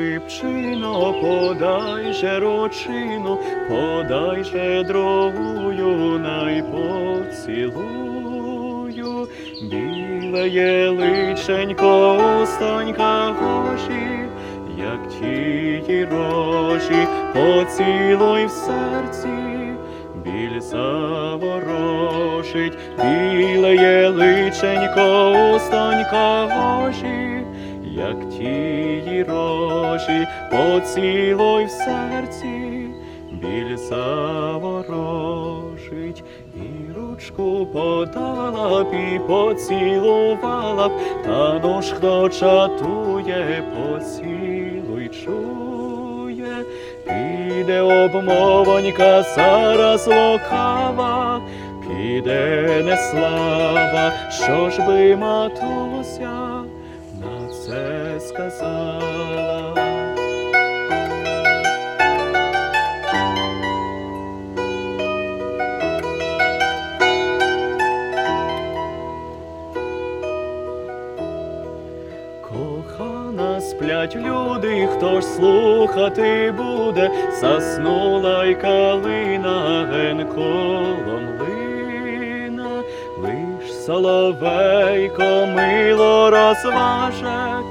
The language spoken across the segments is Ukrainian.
Рибчино, подай же рочину, подай же другую, най поцілую. Біле є личенько, устонька гоші, як тії рожі, поцілуй в серці, біль заворожить, біле є личенько, устонька гоші, як тії рожі, поцілуй в серці, біль заворожить, і ручку подала б і поцілувала б, та ну хто чатує, поцілуй чує, піде обмовонька зараз лукава, піде неслава, що ж би матуся це сказала. Кохана, сплять люди, хто ж слухати буде, заснула й калина ген колом лина, лиш соловейко мило розваже,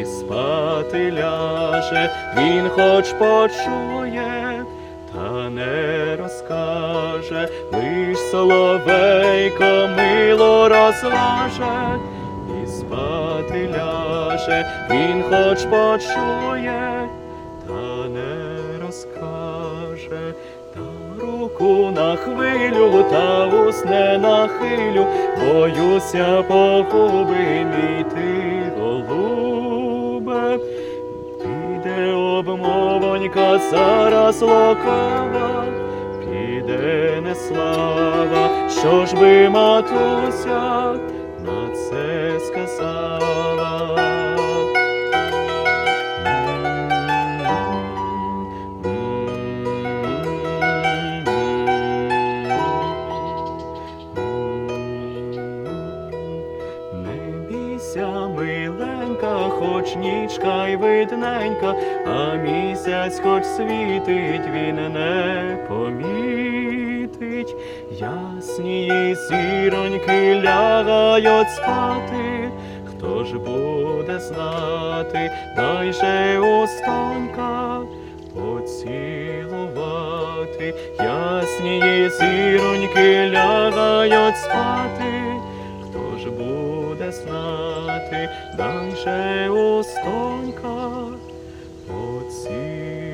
і спати ляже, він хоч почує, та не розкаже, лиш соловейко мило розваже, і спати ляже, він хоч почує, та не розкаже, та руку на хвилю, та усне нахилю, боюся погуби ти, голубе. Піде обмовонька зараз лукава, піде не слава, що ж би матуся на це сказала. Не миленька, хоч нічка й видненька, а місяць хоч світить, він не помітить. Ясні зіроньки лягають спати, хто ж буде знати, дай же устонька поцілувати. Ясні зіроньки лягають спати. Хто ж буде знати, дай же устонька поцілувати.